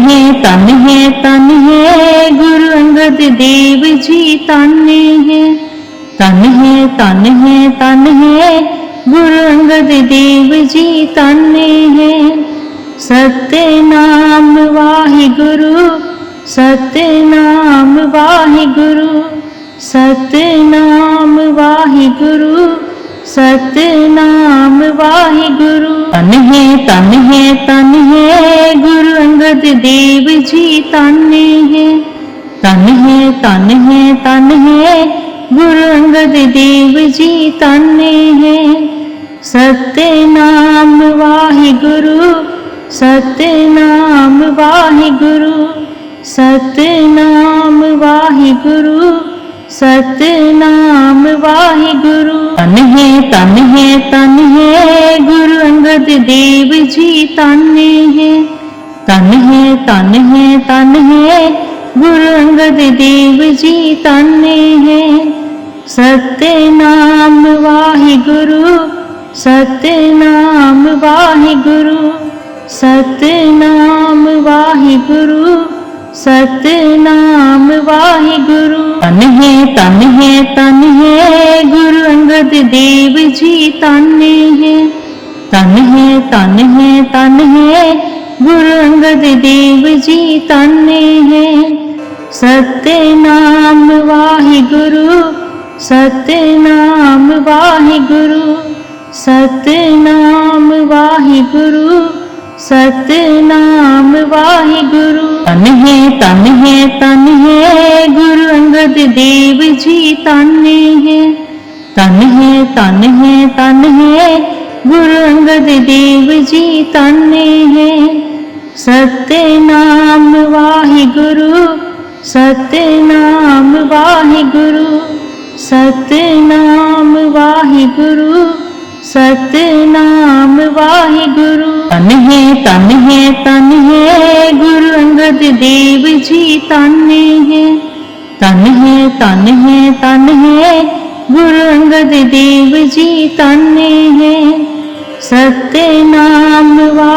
ਹੈ ਤਨ ਹੈ ਤਨ ਹੈ, ਗੁਰੂ ਅੰਗਦ ਦੇਵ ਜੀ ਤਨ ਹੈ। ਤਨ ਹੈ ਤਨ ਹੈ ਤਨ ਹੈ, ਗੁਰੂ ਅੰਗਦ ਦੇਵ ਜੀ ਤਨ ਹੈ। ਸਤਿਨਾਮ ਵਾਹਿਗੁਰੂ ਸਤਿਨਾਮ ਵਾਹਿਗੁਰੂ ਸਤਿਨਾਮ ਵਾਹਿਗੁਰੂ ਸਤਿਨਾਮ ਵਾਹਿਗੁਰੂ। ਤਨ ਹੈ ਤਨ ਹੈ ਤਨ ਹੈ, ਗੁਰੂ ਅੰਗਦ ਦੇਵ ਜੀ ਤਨ ਹੈ ਤਨ ਹੈ ਤਨ ਹੈ ਤਨ ਹੈ ਗੁਰੂ ਅੰਗਦ ਦੇਵ ਜੀ ਤਨ ਹੈ। ਸਤਿਨਾਮ ਵਾਹਿਗੁਰੂ ਸਤਿਨਾਮ ਵਾਹਿਗੁਰੂ ਸਤਿਨਾਮ ਵਾਹਿਗੁਰੂ ਸਤਿਨਾਮ ਵਾਹਿਗੁਰੂ। ਤਨ ਹੈ ਤਨ ਹੈ ਤਨ ਹੈ ਗੁਰੂ ਅੰਗਦ ਦੇਵ ਜੀ ਤਨ ਹੈ। ਤਨ ਹੈ ਤਨ ਹੈ ਤਨ ਹੈ। ਗੁਰੂ ਅੰਗਦ ਦੇਵ ਜੀ ਤਨ ਹੈ। ਸਤਿਨਾਮ ਵਾਹਿਗੁਰੂ ਸਤਿਨਾਮ ਵਾਹਿਗੁਰੂ ਸਤਿਨਾਮ ਵਾਹਿਗੁਰੂ ਸਤਿਨਾਮ ਵਾਹਿਗੁਰੂ। ਤਨ ਹੈ ਤਨ ਹੈ ਤਨ ਹੈ। ਗੁਰੂ ਅੰਗਦ ਦੇਵ ਜੀ ਤਨ ਹੈ। ਤਨ ਹੈ ਤਨ ਹੈ ਤਨ ਹੈ। ਗੁਰੂ ਅੰਗਦ ਦੇਵ ਜੀ ਤਨ ਹੈ। ਸਤਿਨਾਮ ਵਾਹਿਗੁਰੂ ਸਤਿਨਾਮ ਵਾਹਿਗੁਰੂ ਸਤਿਨਾਮ ਵਾਹਿਗੁਰੂ ਸਤਿਨਾਮ ਵਾਹਿਗੁਰੂ। ਤਨ ਹੈ ਤਨ ਹੈ ਤਨ ਹੈ, ਗੁਰੂ ਅੰਗਦ ਦੇਵ ਜੀ ਤਨ ਹੈ। ਤਨ ਹੈ ਤਨ ਹੈ ਤਨ ਹੈ, ਗੁਰੂ ਅੰਗਦ ਦੇਵ ਜੀ ਤਨ ਹੈ। ਸਤਿਨਾਮ ਵਾਹਿਗੁਰੂ ਸਤਿਨਾਮ ਵਾਹਿਗੁਰੂ ਸਤਿਨਾਮ ਵਾਹਿਗੁਰੂ ਸਤਿਨਾਮ ਵਾਹਿਗੁਰੂ। ਤਨ ਹੈ ਤਨ ਹੈ ਤਨ ਹੈ, ਗੁਰੂ ਅੰਗਦ ਦੇਵ ਜੀ ਤਨ ਹੈ। ਤਨ ਹੈ ਤਨ ਹੈ ਤਨ ਹੈ, ਗੁਰੂ ਅੰਗਦ ਦੇਵ ਜੀ ਤਨ ਹੈ। ਸਤਿਨਾਮ ਵਾਹਿਗੁਰੂ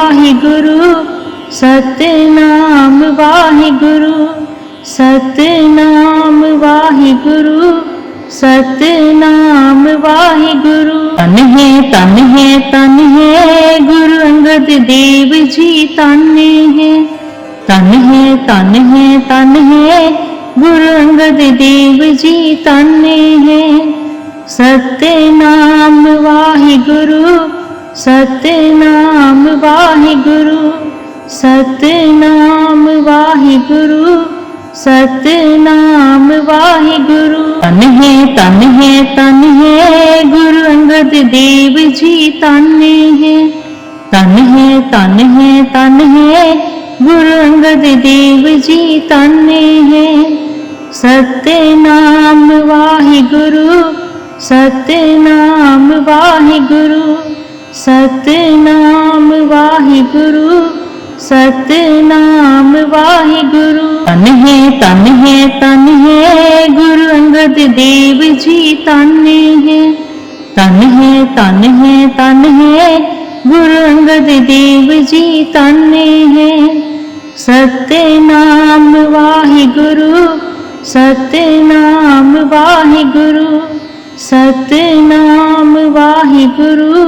ਸਤਿਨਾਮ ਵਾਹਿਗੁਰੂ ਸਤਿਨਾਮ ਵਾਹਿਗੁਰੂ ਸਤਿਨਾਮ ਵਾਹਿਗੁਰੂ। ਤਨ ਹੈ ਤਨ ਹੈ ਤਨ ਹੈ, ਗੁਰੂ ਅੰਗਦ ਦੇਵ ਜੀ ਤਨ ਹੈ। ਤਨ ਹੈ ਤਨ ਹੈ ਤਨ ਹੈ, ਗੁਰੂ ਅੰਗਦ ਦੇਵ ਜੀ ਤਨ ਹੈ। ਸਤਿਨਾਮ ਵਾਹਿਗੁਰੂ ਸਤਿਨਾਮ ਵਾਹਿਗੁਰੂ। ਸਤਿਨਾਮ ਵਾਹਿਗੁਰੂ ਸਤਿਨਾਮ ਵਾਹਿਗੁਰੂ। ਤਨ ਹੈ ਤਨ ਹੈ ਤਨ ਹੈ, ਗੁਰੂ ਅੰਗਦ ਦੇਵ ਜੀ ਤਨ ਹੈ। ਤਨ ਹੈ ਤਨ ਹੈ ਤਨ ਹੈ, ਗੁਰੂ ਅੰਗਦ ਦੇਵ ਜੀ ਤਨ ਹੈ। ਸਤਿਨਾਮ ਵਾਹਿਗੁਰੂ ਸਤਿਨਾਮ ਵਾਹਿਗੁਰੂ ਸਤਿਨਾਮ ਵਾਹਿਗੁਰੂ। ਸਤਿਨਾਮ ਵਾਹਿਗੁਰੂ। ਤਨ ਹੈ ਤਨ ਹੈ ਤਨ ਹੈ, ਗੁਰੂ ਅੰਗਦ ਦੇਵ ਜੀ ਤਨ ਹੈ। ਤਨ ਹੈ ਤਨ ਹੈ ਤਨ ਹੈ, ਗੁਰੂ ਅੰਗਦ ਦੇਵ ਜੀ ਤਨ ਹੈ। ਸਤਿਨਾਮ ਵਾਹਿਗੁਰੂ ਸਤਿਨਾਮ ਵਾਹਿਗੁਰੂ ਸਤਿਨਾਮ ਵਾਹਿਗੁਰੂ।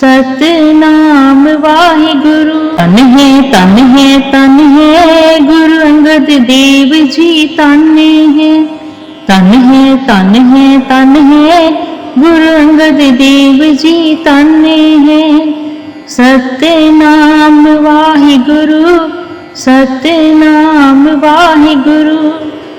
ਸਤਿਨਾਮ ਵਾਹਿਗੁਰੂ। ਤਨ ਹੈ ਤਨ ਹੈ ਤਨ ਹੈ, ਗੁਰੂ ਅੰਗਦ ਦੇਵ ਜੀ ਤਨ ਹੈ। ਤਨ ਹੈ ਤਨ ਹੈ ਤਨ ਹੈ, ਗੁਰੂ ਅੰਗਦ ਦੇਵ ਜੀ ਤਨ ਹੈ। ਸਤਿਨਾਮ ਵਾਹਿਗੁਰੂ ਸਤਿਨਾਮ ਵਾਹਿਗੁਰੂ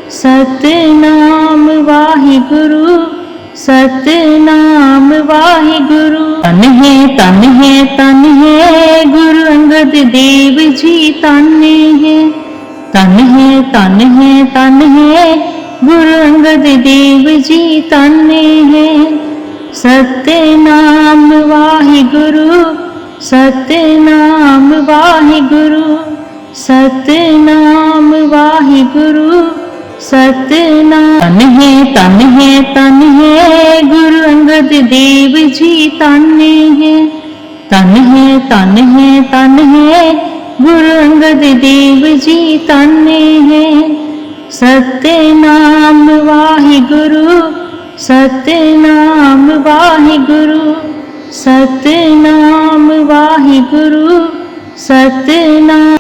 ਸਤਿਨਾਮ ਵਾਹਿਗੁਰੂ। ਸਤਿਨਾਮ ਵਾਹਿਗੁਰੂ। ਤਨ ਹੈ ਤਨ ਹੈ ਤਨ ਹੈ, ਗੁਰੂ ਅੰਗਦ ਦੇਵ ਜੀ ਤਨ ਹੈ। ਤਨ ਹੈ ਤਨ ਹੈ ਤਨ ਹੈ, ਗੁਰੂ ਅੰਗਦ ਦੇਵ ਜੀ ਤਨ ਹੈ। ਸਤਿਨਾਮ ਵਾਹਿਗੁਰੂ ਸਤਿਨਾਮ ਵਾਹਿਗੁਰੂ ਸਤਿਨਾਮ ਵਾਹਿਗੁਰੂ। ਸਤਨਾਮ। ਤਨ ਹੈ ਤਨ ਹੈ ਤਨ ਹੈ, ਗੁਰੂ ਅੰਗਦ ਦੇਵ ਜੀ ਤਨ ਹੈ। ਤਨ ਹੈ ਤਨ ਹੈ ਤਨ ਹੈ, ਗੁਰੂ ਅੰਗਦ ਦੇਵ ਜੀ ਤਨ ਹੈ। ਸਤਨਾਮ ਵਾਹਿਗੁਰੂ ਸਤਨਾਮ ਵਾਹਿਗੁਰੂ ਸਤਨਾਮ ਵਾਹਿਗੁਰੂ, ਸਤਨਾਮ